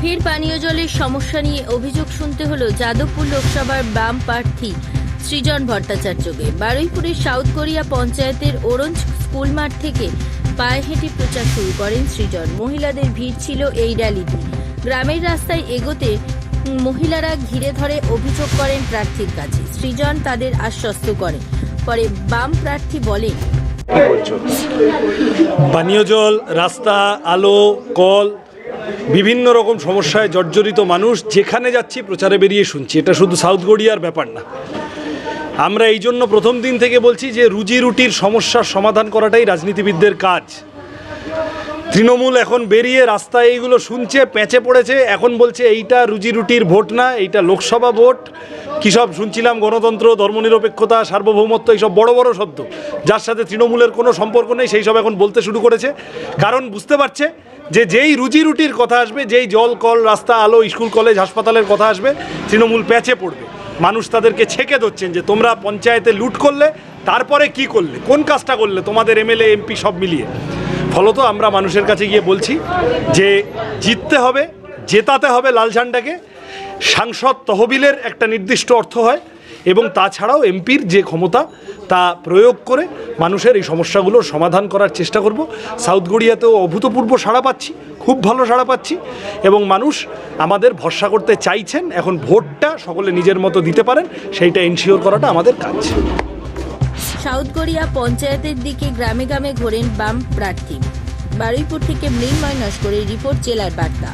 ফের পানীয় জলের সমস্যা নিয়ে অভিযোগ শুনতে হলো যাদবপুর লোকসভার বাম প্রার্থী সৃজন ভট্টাচার্যকে। বারুইপুরের সাউথ কোরিয়া পঞ্চায়েতের ওরঞ্জ স্কুল মাঠ থেকে পায়ে হেঁটে প্রচার শুরু করেন সৃজন। মহিলাদের ভিড় ছিল এই র্যালিতে। গ্রামের রাস্তায় এগোতে মহিলারা ঘিরে ধরে অভিযোগ করেন প্রার্থীর কাছে। সৃজন তাদের আশ্বস্ত করেন। পরে বাম প্রার্থী বলেন, পানীয় জল, রাস্তা, আলো, কল বিভিন্ন রকম সমস্যায় জর্জরিত মানুষ যেখানে যাচ্ছি, প্রচারে বেরিয়ে শুনছি। এটা শুধু সাউথ গড়িয়ার ব্যাপার না। আমরা এই জন্য প্রথম দিন থেকে বলছি যে রুজি রুটির সমস্যার সমাধান করাটাই রাজনীতিবিদদের কাজ। তৃণমূল এখন বেরিয়ে রাস্তায় এইগুলো শুনছে পেঁচে পড়েছে, এখন বলছে এইটা রুজি রুটির ভোট না, এইটা লোকসভা ভোট। কী সব শুনছিলাম? গণতন্ত্র, ধর্মনিরপেক্ষতা, সার্বভৌমত্ব, এইসব বড় বড় শব্দ। যার সাথে তৃণমূলের কোনো সম্পর্ক নেই, সেই সব এখন বলতে শুরু করেছে। কারণ বুঝতে পারছে যে যেই রুজি রুটির কথা আসবে, যেই জল, কল, রাস্তা, আলো, স্কুল, কলেজ, হাসপাতালের কথা আসবে, তৃণমূল প্যাচে পড়বে। মানুষ তাদেরকে ছেকে ধরছেন যে তোমরা পঞ্চায়েতে লুট করলে, তারপরে কি করলে, কোন কাজটা করলে, তোমাদের এমএলএ, এমপি সব মিলিয়ে। ফলত আমরা মানুষের কাছে গিয়ে বলছি যে জিততে হবে, জেতাতে হবে লাল ঝান্ডাকে। সাংসদ তহবিলের একটা নির্দিষ্ট অর্থ হয়। এবং তাছাড়াও এমপির যে ক্ষমতা, তা প্রয়োগ করে মানুষের এই সমস্যাগুলোর সমাধান করার চেষ্টা করব। সাউথ গড়িয়াতেও অভূতপূর্ব সাড়া পাচ্ছি, খুব ভালো সাড়া পাচ্ছি এবং মানুষ আমাদের ভরসা করতে চাইছেন, এখন ভোটটা সকলে নিজের মতো দিতে পারেন, সেইটা এনশিওর করাটা আমাদের কাজ। সাউথ কোরিয়া পঞ্চায়েতের দিকে গ্রামে গ্রামে ঘোরেন বাম প্রার্থী। বারুইপুর থেকে মৃন্ময় নস্করের রিপোর্ট, জেলার বার্তা।